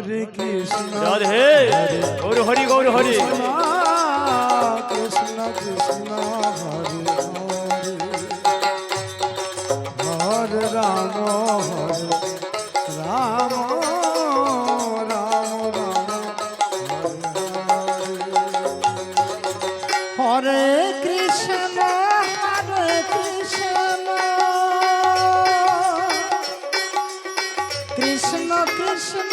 Hare Krishna. Radhe Gour Hari Gour Hari. Krishna Krishna Hare Hare. Hare Ram Hare Ram Ram Ram Hare Krishna Hare Krishna. Krishna Krishna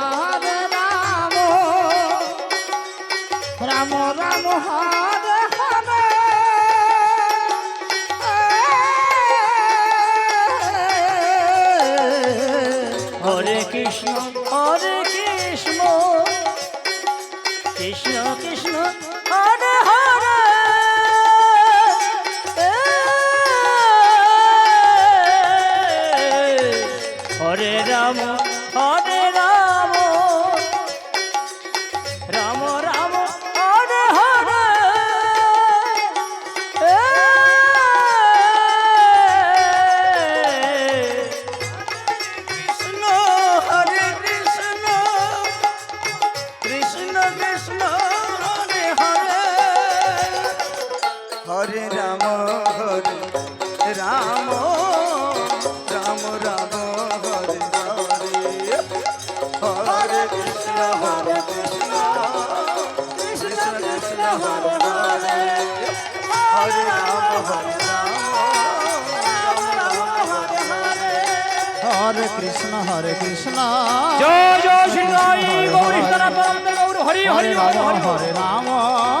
Hare Krishna Hare Krishna Joy Joy Shri Gour Hari Hari Hare Ram Ram Hare Ram Ram.